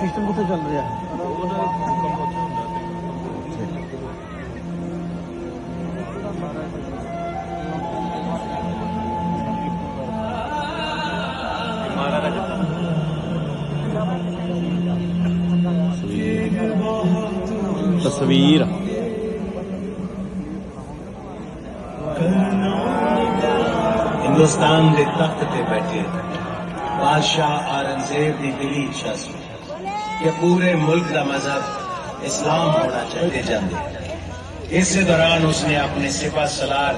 تصویر ہندوستان کے تخت پہ بیٹھے بادشاہ آرنگزیب کی دلی چسپی کہ پورے ملک دا مذہب اسلام ہونا چاہیے اس دوران اس نے اپنے سپا سلار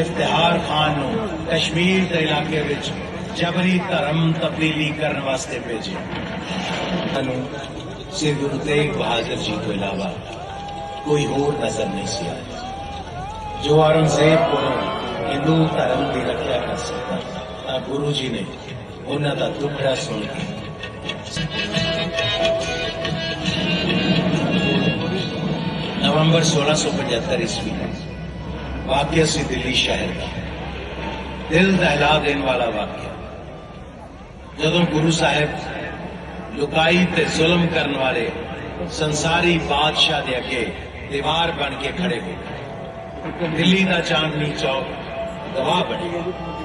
افتہار خان نو کشمیر علاقے وچ جبری دھرم تبدیلی گرو تیگ بہادر جی کو علاوہ کوئی اور نظر نہیں سیا زیب کو ہندو دھرم کی رکھا کر سکتا گرو جی نے دا دکھڑا سن نومبر سولہ سو پچہتر عیسوی ہے واقعہ سے دلی شہر کا دل دہلا دین والا واقعہ جدو گرو صاحب لکائی تے ظلم کرن والے سنساری بادشاہ دے اگے دیوار بن کے کھڑے ہوئے دلی دا چاندنی چوک گواہ بنے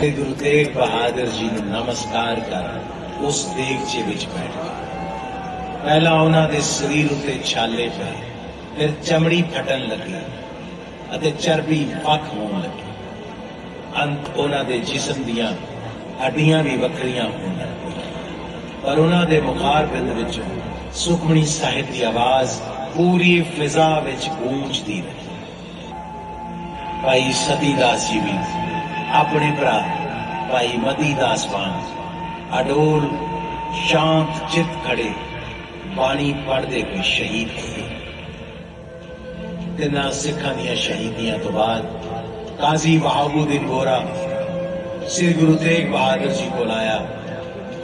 ਤੇ ਗੁਰੂ ਤੇਗ ਬਹਾਦਰ ਜੀ ਨੂੰ ਨਮਸਕਾਰ ਕਰ ਉਸ ਦੇਗਚੇ ਵਿੱਚ ਬੈਠ ਗਏ ਪਹਿਲਾਂ ਉਹਨਾਂ ਦੇ ਸਰੀਰ ਉੱਤੇ ਛਾਲੇ ਪਏ ਫਿਰ ਚਮੜੀ ਫਟਣ ਲੱਗੀ ਅਤੇ ਚਰਬੀ ਵੱਖ ਹੋਣ ਲੱਗੀ ਅੰਤ ਉਹਨਾਂ ਦੇ ਜਿਸਮ ਦੀਆਂ ਹੱਡੀਆਂ ਵੀ ਵੱਖਰੀਆਂ ਹੋਣ ਲੱਗੀਆਂ ਪਰ ਉਹਨਾਂ ਦੇ ਮੁਖਾਰਬਿੰਦ ਵਿੱਚ ਸੁਖਮਣੀ ਸਾਹਿਬ ਦੀ ਆਵਾਜ਼ ਪੂਰੀ ਫਿਜ਼ਾ ਵਿੱਚ ਗੂੰਜਦੀ ਰਹੀ ਭਾਈ ਸਤੀਦਾਸ ਜੀ ਵੀ ਆਪਣੇ ਭਰਾ ਭਾਈ ਮਦੀ ਦਾਸਵਾਨ ਅਡੋਲ ਸ਼ਾਂਤ ਚਿਤ ਖੜੇ ਬਾਣੀ ਪੜਦੇ ਹੋਏ ਸ਼ਹੀਦ ਹੋਏ ਤਿੰਨਾਂ ਸਿੱਖਾਂ ਦੀਆਂ ਸ਼ਹੀਦੀਆਂ ਤੋਂ ਬਾਅਦ ਕਾਜ਼ੀ ਵਹਾਬੂਦੀਨ ਗੋਰਾ ਸ੍ਰੀ ਗੁਰੂ ਤੇਗ ਬਹਾਦਰ ਜੀ ਕੋਲ ਆਇਆ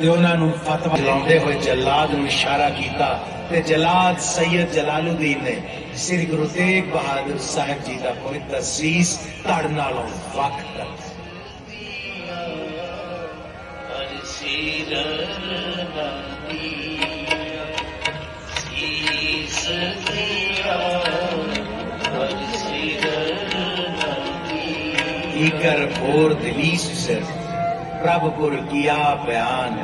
ਤੇ ਉਹਨਾਂ ਨੂੰ ਫਤਵਾ ਲਾਉਂਦੇ ਹੋਏ ਜਲਾਦ ਨੂੰ ਇਸ਼ਾਰਾ ਕੀਤਾ ਤੇ ਜਲਾਦ ਸੈਦ ਜਲਾਲੁਦੀਨ ਨੇ ਸ੍ਰੀ ਗੁਰੂ ਤੇਗ ਬਹਾਦਰ ਸਾਹਿਬ ਜੀ ਦਾ ਪਵਿੱਤਰ ਸੀਸ ਧੜ ਨਾਲੋਂ ਵੱਖ ਕਰ کر رب پر کیا بیان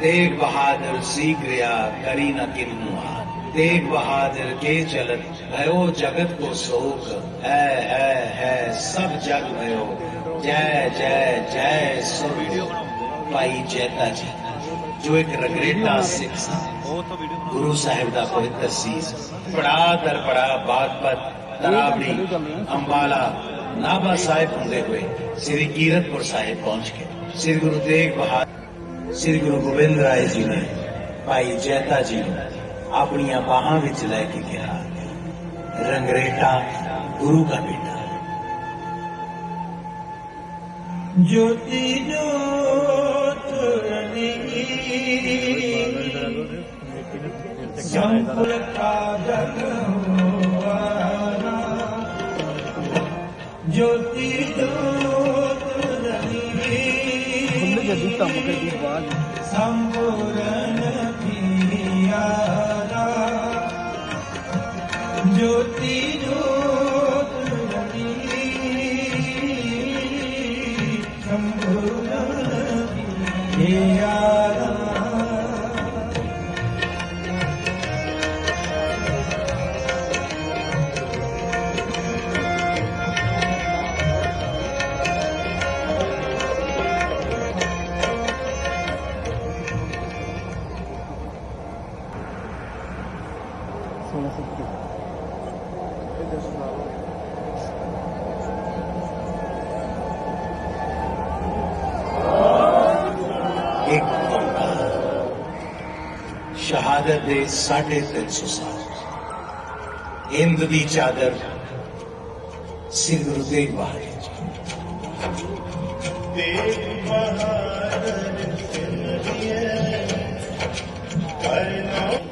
تیگ بہادر سیکھ ریا کری نہ کنہ تیگ بہادر کے چلت چلن جگت کو سوک ہے ہے ہے سب جگ میو جے جے جے سور جو بہاد شری گرو گوبند رائے جی نے جی اپنی باہر کیا رنگریٹا گرو کا بیٹا संकुल का ज्योति संपूर्ण ज्योति जो نصیب کی شہادت ساڑھے تین سو سال ہند دی چادر سر گرو تیگ بہادر بہادر